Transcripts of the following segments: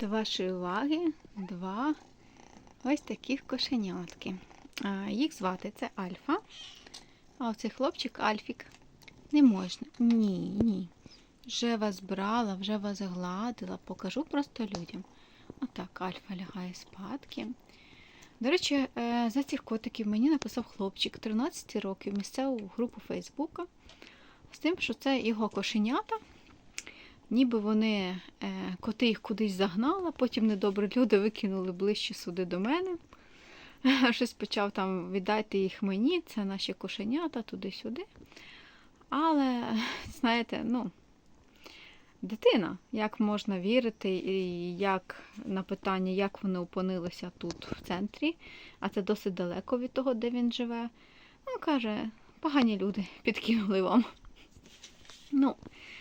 До вашої уваги два ось таких кошенятки. Їх звати це Альфа. А оцей хлопчик Альфік. Не можна. Ні, ні. Вже вас брала, вже вас гладила. Покажу просто людям. Отак Альфа лягає спадки. До речі, е, за цих котиків мені написав хлопчик 13 років місцеву групу Фейсбука. З тим, що це його кошенята. Ніби вони, е, коти їх кудись загнали, потім недобрі люди викинули ближче сюди до мене. Щось почав там віддайте їх мені, це наші кошенята, туди-сюди. Але, знаєте, ну, дитина, як можна вірити, і як на питання, як вони опинилися тут в центрі, а це досить далеко від того, де він живе. Ну, каже, погані люди підкинули вам. Ну,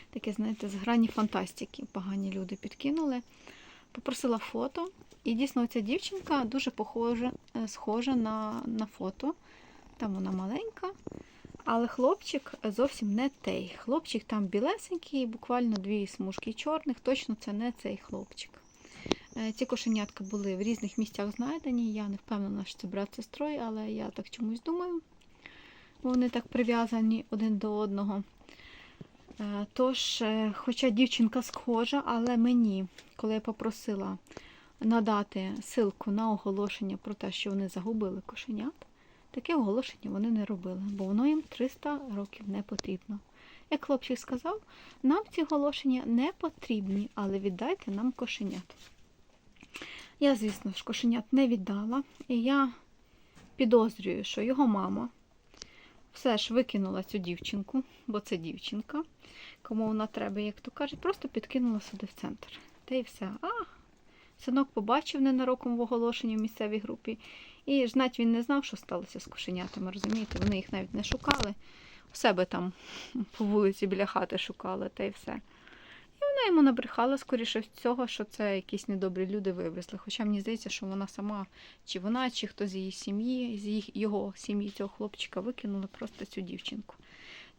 таке, знаєте, з грані фантастики погані люди підкинули. Попросила фото. І дійсно ця дівчинка дуже похожа, е, схожа на, на фото. Там вона маленька. Але хлопчик зовсім не той. Хлопчик там білесенький, буквально дві смужки чорних, точно це не цей хлопчик. Е, Ці кошенятка були в різних місцях знайдені. Я не впевнена, що це брат сестрою, але я так чомусь думаю. Вони так прив'язані один до одного. Е, Тож, е, хоча дівчинка схожа, але мені, коли я попросила надати ссылку на оголошення про те, що вони загубили кошенят, таке оголошення вони не робили, бо воно їм 300 років не потрібно. Як хлопчик сказав, нам ці оголошення не потрібні, але віддайте нам кошенят. Я, звісно ж, кошенят не віддала, і я підозрюю, що його мама все ж викинула цю дівчинку, бо це дівчинка, кому вона треба, як то кажуть, просто підкинула сюди в центр. Та й все. А, синок побачив ненароком в оголошенні в місцевій групі. І ж навіть він не знав, що сталося з кошенятами, розумієте? Вони їх навіть не шукали. У себе там по вулиці біля хати шукали, та й все. І вона йому набрехала, скоріше всього, що це якісь недобрі люди вивезли. Хоча мені здається, що вона сама, чи вона, чи хто з її сім'ї, з їх, його сім'ї цього хлопчика викинули просто цю дівчинку.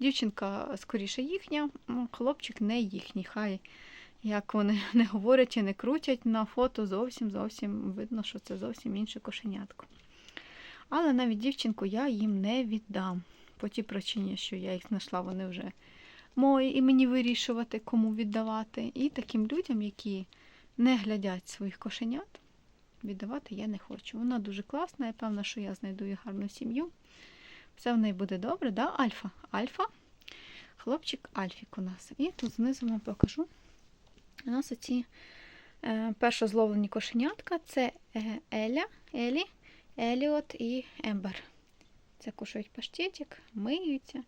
Дівчинка скоріше їхня, ну, хлопчик не їхній. Хай як вони не говорять і не крутять на фото, зовсім зовсім видно, що це зовсім інше кошенятко. Але навіть дівчинку я їм не віддам. По тій причині, що я їх знайшла, вони вже і мені вирішувати, кому віддавати. І таким людям, які не глядять своїх кошенят, віддавати я не хочу. Вона дуже класна, я певна, що я знайду їй гарну сім'ю. Все в неї буде добре, да? Альфа. Альфа. Хлопчик Альфік у нас. І тут знизу вам покажу. У нас оці е, першо кошенятка це е, Еля, Елі, Еліот і Ембер. Це кушають паштетик, миються.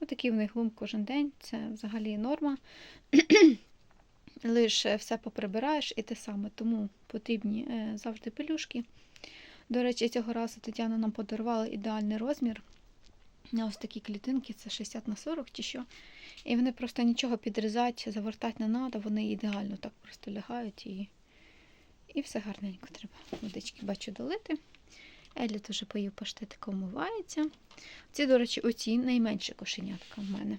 Отакий в них глум кожен день. Це взагалі норма. Лише все поприбираєш і те саме. Тому потрібні е, завжди пелюшки. До речі, цього разу Тетяна нам подарувала ідеальний розмір. На ось такі клітинки, це 60 на 40 чи що. І вони просто нічого підрізати, завертати не треба, вони ідеально так просто лягають і, і все гарненько треба. Водички бачу долити. Елі теж поїв паштетик, умивається. Ці, до речі, оці найменші кошенятка в мене.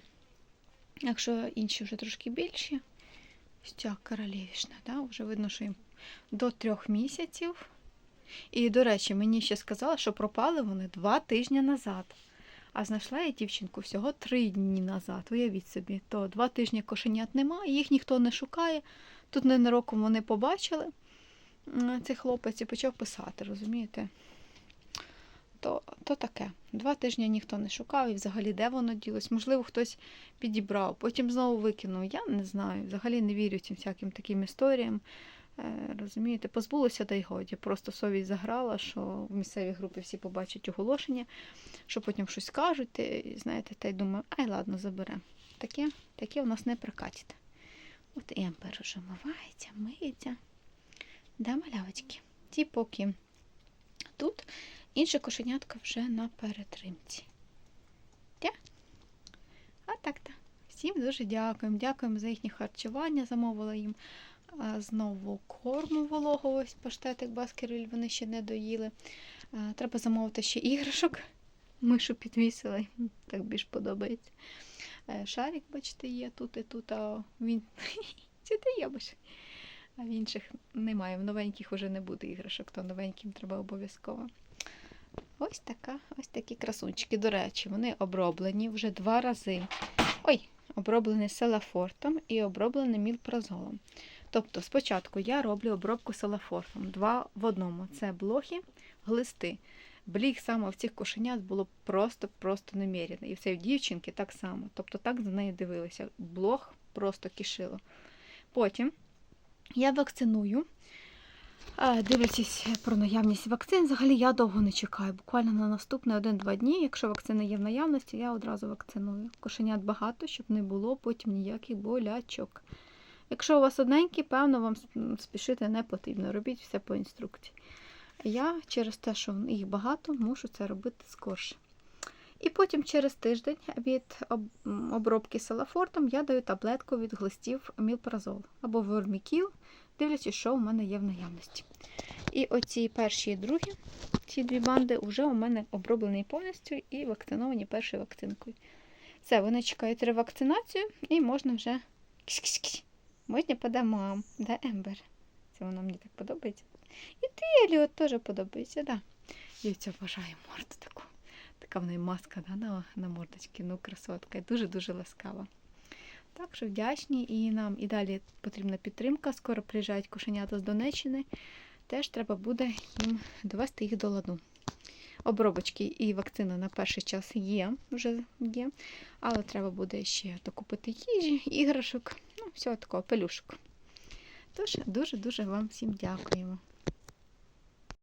Якщо інші вже трошки більші, ось ця королевішна, да? вже видно, що їм до трьох місяців. І, до речі, мені ще сказали, що пропали вони два тижні назад. А знайшла я дівчинку всього три дні назад. Уявіть собі, то два тижні кошенят немає, їх ніхто не шукає. Тут ненароком вони побачили цей хлопець і почав писати, розумієте? То, то таке. Два тижні ніхто не шукав і взагалі де воно ділось. Можливо, хтось підібрав, потім знову викинув. Я не знаю. Взагалі не вірю цим всяким таким історіям. Е, Розумієте, позбулося та й годі. Просто совість заграла, що в місцевій групі всі побачать оголошення, що потім щось скажуть, ти, знаєте, та й думаю, ай, ладно, заберемо. Таке, таке у нас не прокатить. От і уже мивається, миється. Да, малявочки. Ті поки тут, інше кошенятка вже на перетримці. А так-то. Всім дуже дякуємо. Дякуємо за їхнє харчування. Замовила їм знову корму вологого, ось паштетик баскервіль, вони ще не доїли. Треба замовити ще іграшок. Мишу підвісила, так більш подобається. Е, Шарик, бачите, є тут і тут, а він. Це ти єбиш. А в інших немає. В новеньких вже не буде іграшок, то новеньким треба обов'язково. Ось така, ось такі красунчики. До речі, вони оброблені вже два рази. Ой, оброблені селафортом і оброблені мілпрозолом. Тобто, спочатку я роблю обробку селафортом. Два в одному. Це блохи, глисти. Бліг саме в цих кошенят було просто-просто неміряно. І все в дівчинки так само. Тобто так за нею дивилися. Блох просто кишило. Потім я вакциную. Дивлячись про наявність вакцин, взагалі я довго не чекаю. Буквально на наступні 1-2 дні, якщо вакцина є в наявності, я одразу вакциную. Кошенят багато, щоб не було потім ніяких болячок. Якщо у вас одненькі, певно, вам спішити не потрібно. Робіть все по інструкції. Я через те, що їх багато, мушу це робити скорше. І потім через тиждень від обробки салафортом я даю таблетку від глистів мілпразол або вормікіл, дивлячись, що у мене є в наявності. І оці перші і другі, ці дві банди, вже у мене оброблені повністю і вакциновані першою вакцинкою. Все, вони чекають ревакцинацію і можна вже. Можна по домам. Да, Ембер? Це воно мені так подобається. І ти, Еліот, теж подобається, да. Дівця бажаю морду таку. Така в неї маска да, на, на мордочці. Ну, красотка. І дуже-дуже ласкава. Так що вдячні і нам і далі потрібна підтримка. Скоро приїжджають кошенята з Донеччини. Теж треба буде їм довести їх до ладу. Обробочки і вакцина на перший час є, вже є, але треба буде ще докупити їжі, іграшок, ну, всього такого, пелюшок. Тож, дуже-дуже вам всім дякуємо.